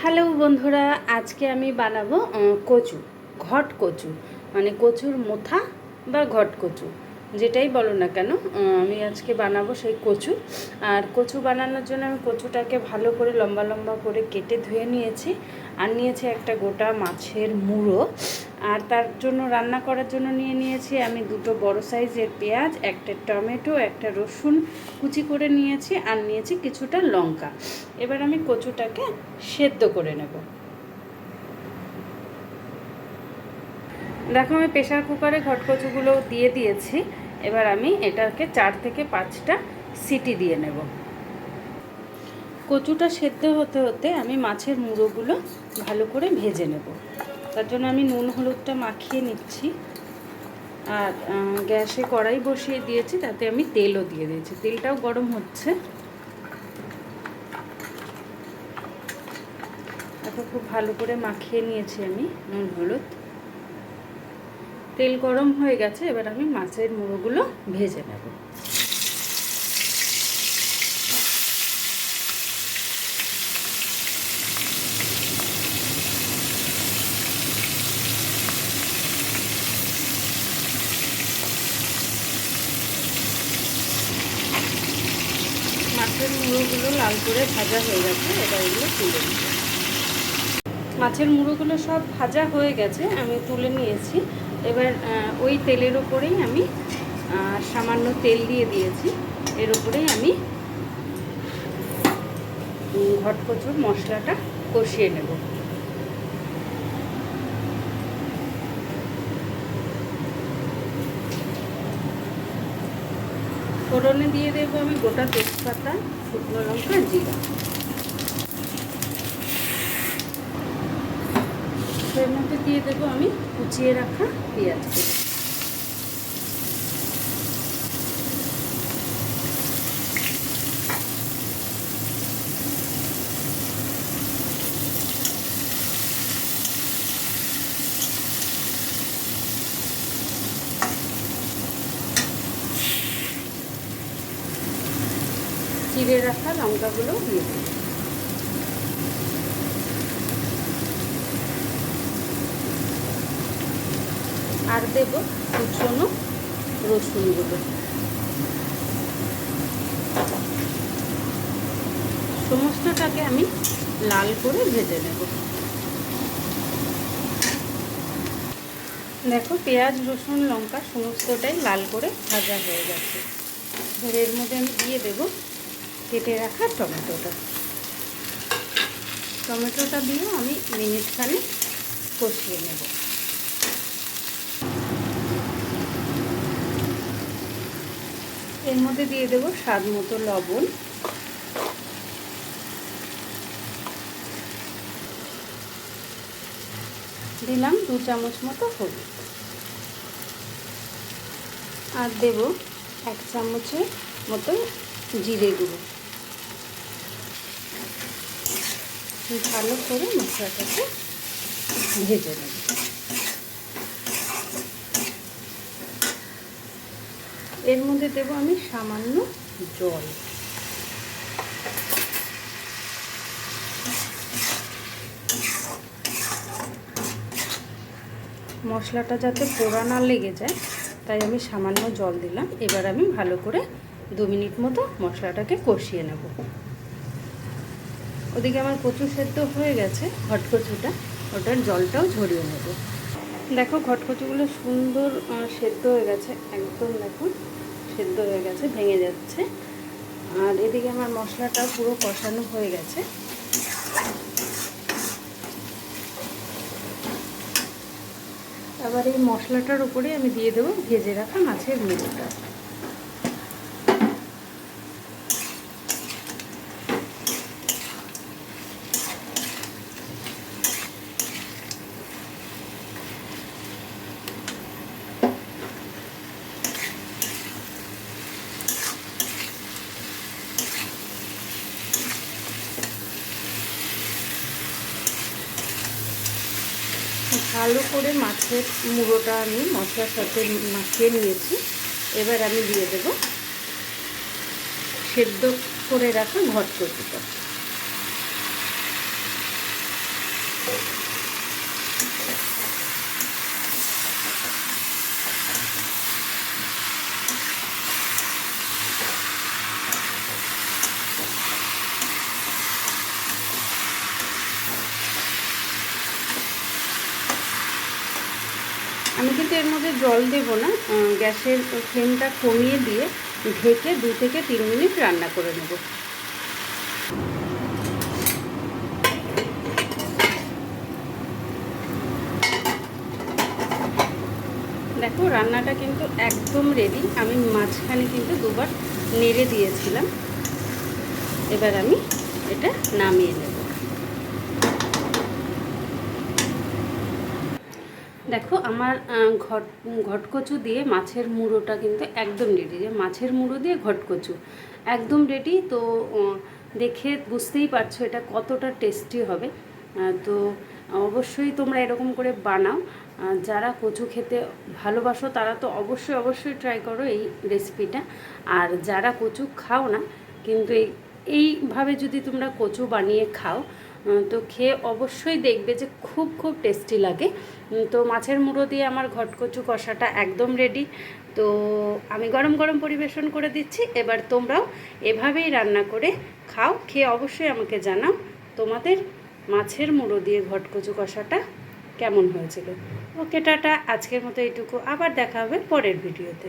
Hello বন্ধুরা, আজকে আমি বানাবো কচু, ঘট কচু। মানে কচুর মোথা বা ঘট কচু, যেটাই বলো না কেন আমি আজকে বানাবো সেই কচু। আর কচু বানানোর জন্য আমি কচুটাকে ভালো করে লম্বা লম্বা করে কেটে ধুয়ে নিয়েছি। আর নিয়েছি একটা গোটা মাছের মুড়ো। আর তার জন্য রান্না করার জন্য নিয়ে নিয়েছি আমি দুটো বড় সাইজের পেঁয়াজ, একটা টমেটো, একটা রসুন কুচি করে নিয়েছি আর নিয়েছি কিছুটা লঙ্কা। এবার আমি কচুটাকে সেদ্ধ করে নেব। দেখো আমি প্রেশার কুকারে ঘটকচুগুলো দিয়ে দিয়েছি। এবার আমি এটাকে চার থেকে পাঁচটা সিটি দিয়ে নেব। কচুটা সেদ্ধ হতে হতে আমি মাছের মুড়োগুলো ভালো করে ভেজে নেব। তার জন্য আমি নুন, হলুদটা মাখিয়ে নিচ্ছি। আর গ্যাসে কড়াই বসিয়ে দিয়েছি, তাতে আমি তেলও দিয়ে দিয়েছি। তেলটাও গরম হচ্ছে। এখন খুব ভালো করে মাখিয়ে নিয়েছি আমি নুন, হলুদ। তেল গরম হয়ে গেছে, এবার আমি মাছের মুড়োগুলো ভেজে নেব। মাছের মুড়োগুলো লাল করে ভাজা হয়ে গেছে, এবার এগুলো তুলে মাছের মুড়োগুলো সব ভাজা হয়ে গেছে, আমি তুলে নিয়েছি। এবার ওই তেলের ওপরেই আমি সামান্য তেল দিয়ে দিয়েছি। এর ওপরেই আমি ঘটকচুর মশলাটা কষিয়ে নেব। ফোড়নে দিয়ে দেবো আমি গোটা তেজপাতা, শুকনো লঙ্কা, জিরা। এর মধ্যে দিয়ে দেবো আমি কুচিয়ে রাখা পেঁয়াজগুলো চিড়ে রাখা লঙ্কাগুলো দিয়ে দেবো আর দেব কুচনো রসুনগুলো। সমস্তটাকে আমি লাল করে ভেজে নেব। দেখো, পেঁয়াজ, রসুন, লঙ্কা, সমস্তটাই লাল করে ভাজা হয়ে গেছে। এর মধ্যে আমি দিয়ে দেব কেটে রাখা টমেটোটা। টমেটোটা দিয়েও আমি মিনিটখানে কষিয়ে নেব। এর মধ্যে দিয়ে দেবো স্বাদ মতো লবণ। দিলাম দু চামচ মতো হলুদ। আর দেব এক চামচের মতো জিরে গুঁড়ো। ভালো করে মশলাটাকে ভেজে নেব। এর মধ্যে দেব আমি সামান্য জল। মশলাটা যাতে পোড়া না লেগে যায়, তাই আমি সামান্য জল দিলাম। এবার আমি ভালো করে দু মিনিট মতো মশলাটাকে কষিয়ে নেব। ওদিকে আমার কচু সেদ্ধ হয়ে গেছে, ঘটকচুটা। ওটার জলটাও ঝরিয়ে নেব। দেখো, ঘটকচুগুলো সুন্দর সেদ্ধ হয়ে গেছে। একদম দেখো, সেদ্ধ হয়ে গেছে, ভেঙে যাচ্ছে। আর এদিকে আমার মশলাটা পুরো কষানো হয়ে গেছে। আবার এই মশলাটার উপরে আমি দিয়ে দেবো ভেজে রাখা মাছের মুড়োটা। ভালো করে মাছের মুড়োটা আমি মশলার সাথে মাখিয়ে নিয়েছি। এবার আমি দিয়ে দেব সেদ্ধ করে রাখা ঘটকটিটা আমি কিন্তু এর মধ্যে জল দেবো না গ্যাসের ফ্লেমটা কমিয়ে দিয়ে ঢেকে দু থেকে তিন মিনিট রান্না করে নেব। দেখো, রান্নাটা কিন্তু একদম রেডি আমি মাঝখানে কিন্তু দুবার নেড়ে দিয়েছিলাম। এবার আমি এটা নামিয়ে নেব। দেখো, আমার ঘট, ঘটকচু দিয়ে মাছের মুড়োটা কিন্তু একদম রেডি যে মাছের মুড়ো দিয়ে ঘটকচু। একদম রেডি তো দেখে বুঝতেই পারছ এটা কতটা টেস্টি হবে। তো, অবশ্যই তোমরা এরকম করে বানাও। যারা কচু খেতে ভালোবাসো, তারা তো অবশ্যই অবশ্যই ট্রাই করো এই রেসিপিটা আর যারা কচু খাও না, কিন্তু এই এইভাবে যদি তোমরা কচু বানিয়ে খাও তো খেয়ে অবশ্যই দেখবে যে খুব খুব টেস্টি লাগে। তো মাছের মুড়ো দিয়ে আমার ঘটকচু কষাটা একদম রেডি তো আমি গরম গরম পরিবেশন করে দিচ্ছি। এবার তোমরাও এভাবেই রান্না করে খাও। খেয়ে অবশ্যই আমাকে জানাও তোমাদের মাছের মুড়ো দিয়ে ঘটকচু কষাটা কেমন হয়েছিল। Okay, ta-ta. আজকের মতো এইটুকু। আবার দেখা হবে পরের ভিডিওতে।